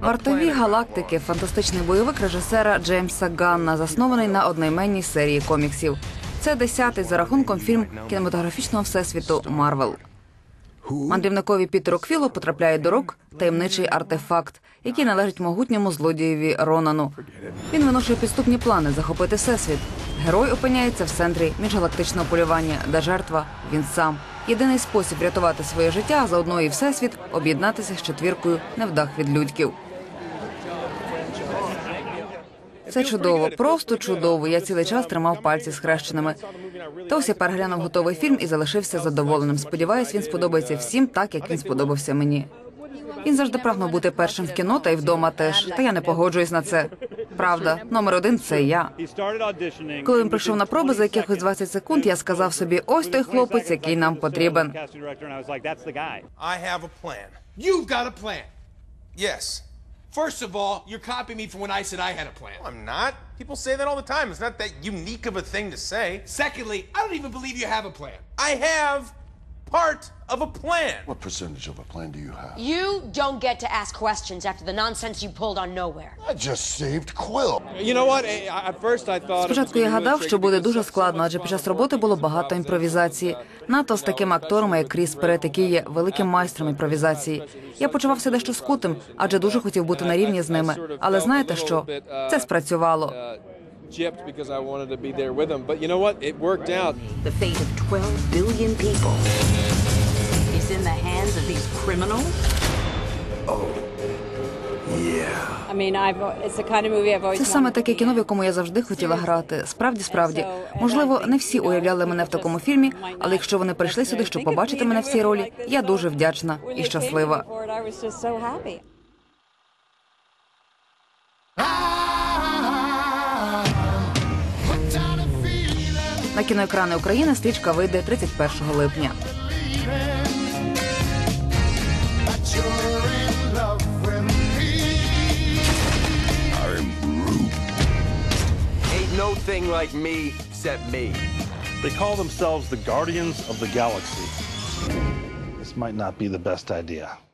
Вартові галактики фантастичний бойовик режисера Джеймса Ганна, заснований на одноіменній серії коміксів. Це десятий за рахунком фільм кінематографічного всесвіту Марвел. Мандрівникові Пітеру Квілу потрапляє до рук таємничий артефакт, який належить могутньому злодієві Ронану. Він виношує підступні плани захопити всесвіт. Герой опиняється в центрі міжгалактичного полювання, де жертва він сам. Єдиний спосіб врятувати своє життя, а заодно і всесвіт об'єднатися з четвіркою невдах від людьків. Це чудово, просто чудово. Я цілий час тримав пальці схрещеними. Та ось я переглянув готовий фільм і залишився задоволеним. Сподіваюсь, він сподобається всім так, як він сподобався мені. Він завжди прагнув бути першим в кіно та й вдома теж. Та я не погоджуюсь на це. Правда, номер один це я. Коли він прийшов на проби за якихось 20 секунд, я сказав собі: ось той хлопець, який нам потрібен. You've got a plan. Yes. First of all, you're copying me from when I said I had a plan. I'm not. People say that all the time. It's not that unique of a thing to say. Secondly, I don't even believe you have a plan. I have part of a plan. What percentage of a plan do you have? You don't get to ask questions after the nonsense you pulled on nowhere. I just saved Quill. You know what? eh, At first I thought. Спочатку я гадав, що буде дуже складно, адже під час роботи було багато імпровізації. НАТО з такими акторами, як Кріс Перет, який є великим майстром імпровізації. Я почувався дещо скутим, адже дуже хотів бути на рівні з ними. Але знаєте що? Це спрацювало. Gypped because I wanted to be there with them. But you know what? It worked out. The fate of 12 billion people is in the hands of these criminals. I mean, I've it's the kind of movie I've always Це саме таке кіно, в якому я завжди хотіла грати. Справді, справді. Можливо, не всі уявляли мене в такому фільмі, але якщо вони прийшли сюди, щоб побачити мене в цій ролі, я дуже вдячна і щаслива. На кіноекрани України стрічка вийде 31 липня. No thing like me except me. They call themselves the Guardians of the Galaxy. This might not be the best idea.